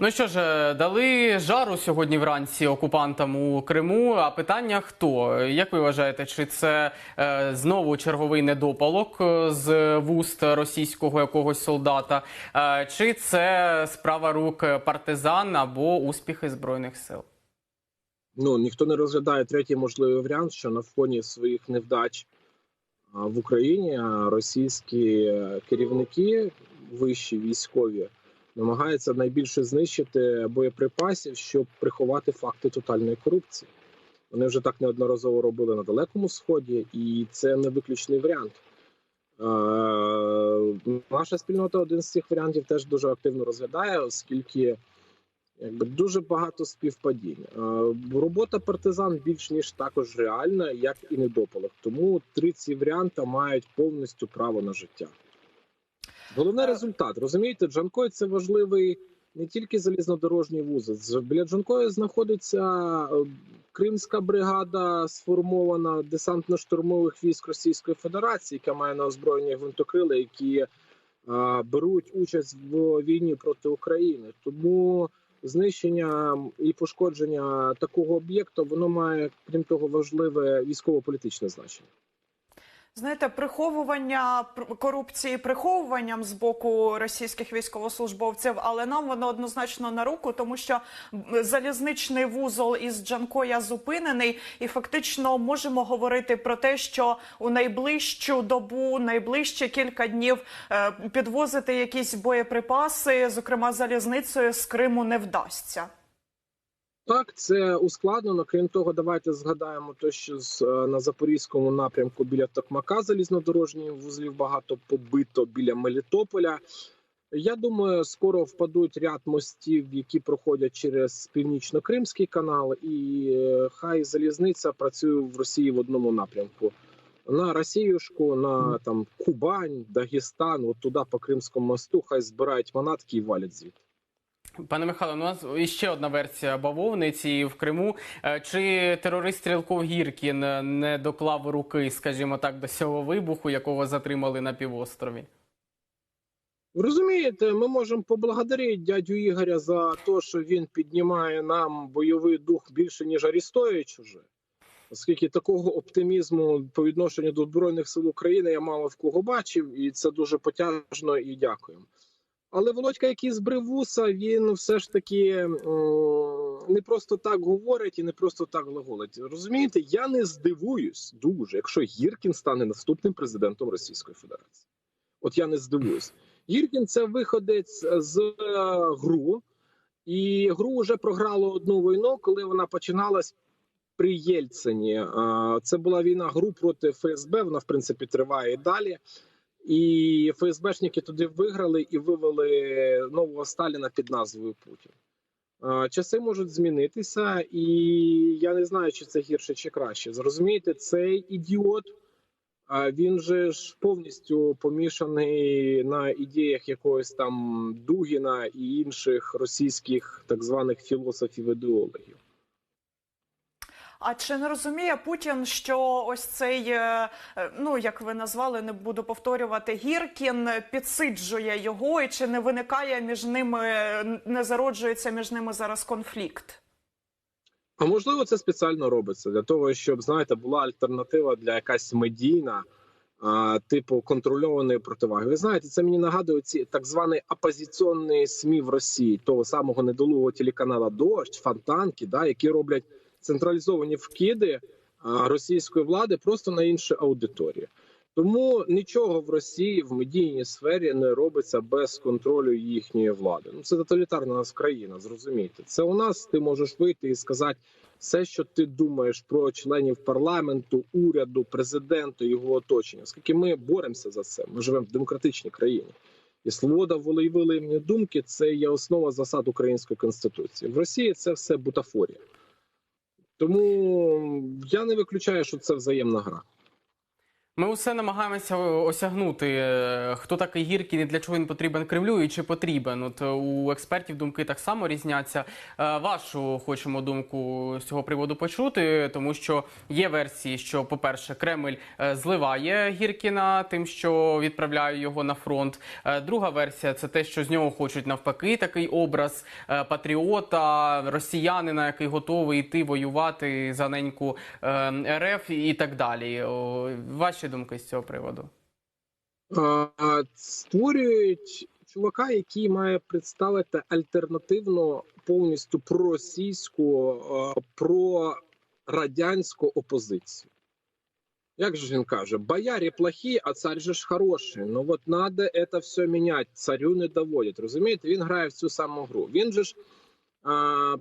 Ну що ж, е, дали жару сьогодні вранці окупантам у Криму. А питання хто? Як ви вважаєте, чи це е, знову черговий недопалок е, з вуст російського якогось солдата, е, чи це справа рук партизан або успіхи збройних сил? ну ніхто не розглядає третій можливий варіант, що на фоні своїх невдач в Україні російські е, керівники, вищі військові, намагаються найбільше знищити боєприпасів, щоб приховати факти тотальної корупції. Вони вже так неодноразово робили на далекому сході, і це не виключний варіант. Е, Наша спільнота один з цих варіантів теж дуже активно розглядає, оскільки якби дуже багато співпадінь. Е, Робота партизан більш ніж також реальна, як і недопалок. Тому три ці варіанти мають повністю право на життя. Головне результат. Розумієте, Джанкой це важливий не тільки залізнодорожній вузол. Біля Джанкою знаходиться е, Кримська бригада, сформована десантно-штурмових військ Російської Федерації, яка має на озброєнні гвинтокрили, які е, беруть участь в війні проти України. Тому знищення і пошкодження такого об'єкту воно має, крім того, важливе військово-політичне значення. Знаєте, приховування пр- корупції приховуванням з боку російських військовослужбовців, але нам воно однозначно на руку, тому що залізничний вузол із Джанкоя зупинений, і фактично можемо говорити про те, що у найближчу добу, найближчі кілька днів е, підвозити якісь боєприпаси, зокрема залізницею з Криму, не вдасться. Так, це ускладнено. Крім того, давайте згадаємо те, що е, на запорізькому напрямку біля Токмака залізнодорожніх вузлів багато побито біля Мелітополя. Я думаю, скоро впадуть ряд мостів, які проходять через північно-кримський канал, і е, хай залізниця працює в Росії в одному напрямку. На Росіюшку, на там Кубань, Дагестан, от туди по Кримському мосту, хай збирають манатки і валять звідти. Пане Михайло, у нас іще одна версія бавовниці в Криму. Е, Чи терорист Стрілков Гіркін не доклав руки, скажімо так, до цього вибуху, якого затримали на півострові? Розумієте, ми можемо поблагодарити дядю Ігоря за те, що він піднімає нам бойовий дух більше ніж Арістович уже. Оскільки такого оптимізму по відношенню до збройних сил України я мало в кого бачив, і це дуже потяжно і дякуємо. Але Володька, який збрив вуса, він все ж таки м, не просто так говорить і не просто так глаголить. Розумієте, я не здивуюсь дуже, якщо Гіркін стане наступним президентом Російської Федерації. От я не здивуюсь. Гіркін це виходець з е, ГРУ, і ГРУ вже програло одну війну, коли вона починалась при Єльцині. Е, Це була війна ГРУ проти ФСБ. Вона в принципі триває і далі. І ФСБшники туди виграли і вивели нового Сталіна під назвою Путін. Часи можуть змінитися, і я не знаю, чи це гірше чи краще. Зрозумієте, цей ідіот. Він же ж повністю помішаний на ідеях якогось там Дугіна і інших російських так званих філософів-ідеологів. А чи не розуміє Путін, що ось цей, е, е, ну як ви назвали, не буду повторювати, Гіркін підсиджує його, і чи не виникає між ними, не зароджується між ними зараз конфлікт? А можливо, це спеціально робиться для того, щоб знаєте, була альтернатива для якась медійна, типу контрольованої противаги. Ви знаєте, це мені нагадує ці так звані опозиційні СМІ в Росії, того самого недолугого телеканала Дощ, Фонтанки, да, які роблять централізовані вкиди російської влади просто на інші аудиторії. Тому нічого в Росії в медійній сфері не робиться без контролю їхньої влади. Ну це тоталітарна нас країна. Зрозумійте, це у нас ти можеш вийти і сказати все, що ти думаєш про членів парламенту, уряду, президента, його оточення. Оскільки ми боремося за це. Ми живемо в демократичній країні. І свобода волевиявлення думки це є основа засад української конституції. В Росії це все бутафорія. Тому я не виключаю, що це взаємна гра. Ми усе намагаємося осягнути, е, хто такий Гіркін і для чого він потрібен Кремлю, і чи потрібен. От е, у експертів думки так само різняться. Е, Вашу хочемо думку з цього приводу почути, тому що є версії, що, по-перше, Кремль е, зливає Гіркіна тим, що відправляє його на фронт. Е, Друга версія це те, що з нього хочуть навпаки такий образ е, патріота, росіянина, який готовий йти воювати за неньку е, РФ і так далі. О, Ваші думки з цього приводу? Створюють чувака, який має представити альтернативну повністю проросійську, прорадянську опозицію. Як же він каже, бояре плохі, а цар же ж хороший. Ну от надо це все міняти. Царю не доводять. Розумієте, він грає в цю саму гру. Він же ж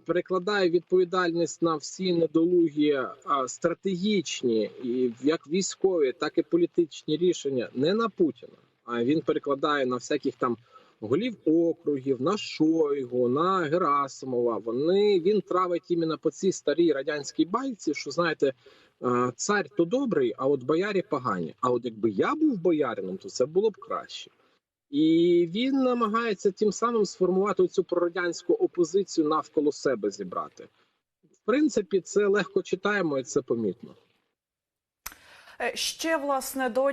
перекладає відповідальність на всі недолугі стратегічні, і як військові, так і політичні рішення не на Путіна. А він перекладає на всяких там голів округів, на Шойгу, на Герасимова. Вони він травить іменно по цій старій радянській байці, що знаєте, цар то добрий, а от боярі погані. А от якби я був боярином, то це було б краще. І він намагається тим самим сформувати цю прорадянську опозицію навколо себе зібрати. В принципі, це легко читаємо і це помітно. Е, Ще власне до